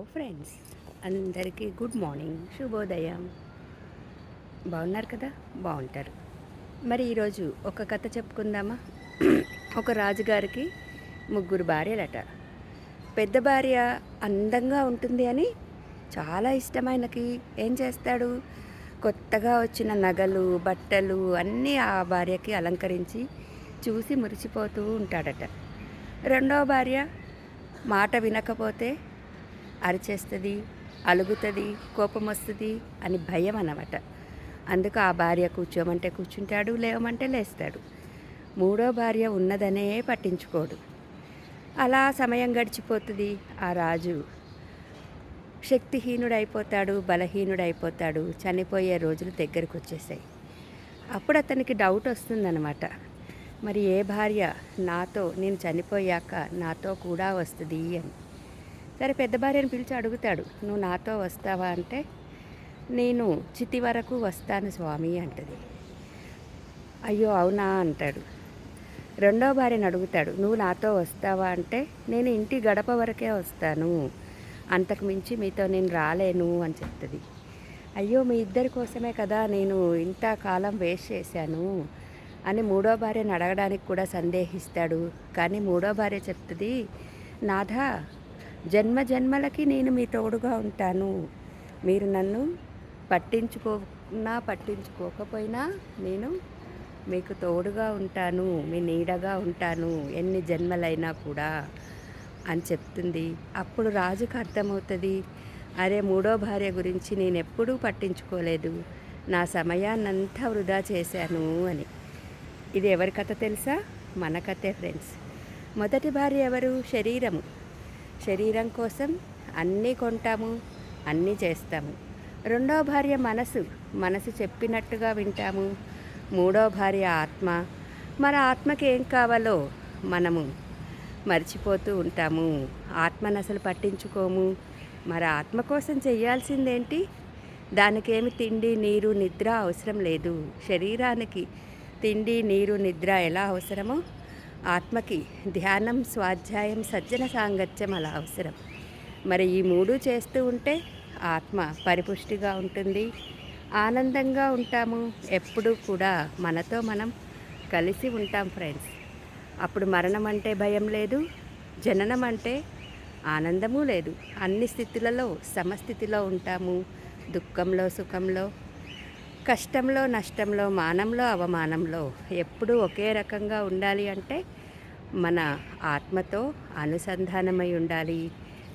Hello friends అందరికీ good morning శుభోదయం. బాగున్నారు కదా? బాగుంటారు. మరి ఈరోజు ఒక కథ చెప్పుకుందామా? ఒక రాజుగారికి ముగ్గురు భార్యలట. పెద్ద భార్య అందంగా ఉంటుంది అని చాలా ఇష్టమైనకి ఏం చేస్తాడు? కొత్తగా వచ్చిన నగలు బట్టలు అన్నీ ఆ భార్యకి అలంకరించి చూసి మురిసిపోతూ ఉంటాడట. రెండవ భార్య మాట వినకపోతే అరిచేస్తుంది అలుగుతుంది కోపం వస్తుంది అని భయం అనమాట అందుకు ఆ భార్య కూర్చోమంటే కూర్చుంటాడు లేవమంటే లేస్తాడు. మూడో భార్య ఉన్నదనే పట్టించుకోడు. అలా సమయం గడిచిపోతుంది. ఆ రాజు శక్తిహీనుడైపోతాడు బలహీనుడైపోతాడు చనిపోయే రోజులు దగ్గరకు వచ్చేసాయి అప్పుడు అతనికి డౌట్ వస్తుందన్నమాట. మరి ఏ భార్య నాతో నేను చనిపోయాక నాతో కూడా వస్తుంది అని. సరే పెద్ద భార్యను పిలిచి అడుగుతాడు నువ్వు నాతో వస్తావా? అంటే నేను చితి వరకు వస్తాను స్వామి అంటది. అయ్యో అవునా? అంటాడు. రెండో భార్యను అడుగుతాడు నువ్వు నాతో వస్తావా? అంటే నేను ఇంటి గడప వరకే వస్తాను. అంతకు మించి మీతో నేను రాలేను అని చెప్తుంది. అయ్యో మీ ఇద్దరి కోసమే కదా నేను ఇంత కాలం వేస్ట్ చేశాను అని మూడో భార్యను అడగడానికి కూడా సందేహిస్తాడు. కానీ మూడో భార్య చెప్తుంది నాథా జన్మ జన్మలకి నేను మీ తోడుగా ఉంటాను. మీరు నన్ను పట్టించుకోనా పట్టించుకోకపోయినా నేను మీకు తోడుగా ఉంటాను మీ నీడగా ఉంటాను ఎన్ని జన్మలైనా కూడా అని చెప్తుంది. అప్పుడు రాజుకు అర్థమవుతుంది అరే మూడో భార్య గురించి నేను ఎప్పుడూ పట్టించుకోలేదు. నా సమయాన్నంతా వృధా చేశాను అని. ఇది ఎవరి కథ తెలుసా? మన కథే ఫ్రెండ్స్. మొదటి భార్య ఎవరు? శరీరము. శరీరం కోసం అన్నీ కొంటాము అన్నీ చేస్తాము. రెండో భార్య మనసు మనసు చెప్పినట్టుగా వింటాము. మూడో భార్య ఆత్మ మన ఆత్మకి ఏం కావాలో మనము మర్చిపోతూ ఉంటాము. ఆత్మను అసలు పట్టించుకోము. మరి ఆత్మ కోసం చేయాల్సిందేంటి? దానికేమి తిండి నీరు నిద్ర అవసరం లేదు. శరీరానికి తిండి నీరు నిద్ర ఎలా అవసరమో ఆత్మకి ధ్యానం స్వాధ్యాయం సజ్జన సాంగత్యం అలా అవసరం. మరి ఈ మూడు చేస్తూ ఉంటే ఆత్మ పరిపుష్టిగా ఉంటుంది. ఆనందంగా ఉంటాము. ఎప్పుడూ కూడా మనతో మనం కలిసి ఉంటాం ఫ్రెండ్స్. అప్పుడు మరణం అంటే భయం లేదు జననం అంటే ఆనందము లేదు. అన్ని స్థితులలో సమస్థితిలో ఉంటాము. దుఃఖంలో సుఖంలో కష్టంలో నష్టంలో మానంలో అవమానంలో ఎప్పుడూ ఒకే రకంగా ఉండాలి అంటే మన ఆత్మతో అనుసంధానమై ఉండాలి.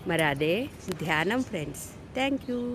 మరి అదే ధ్యానం ఫ్రెండ్స్. Thank you.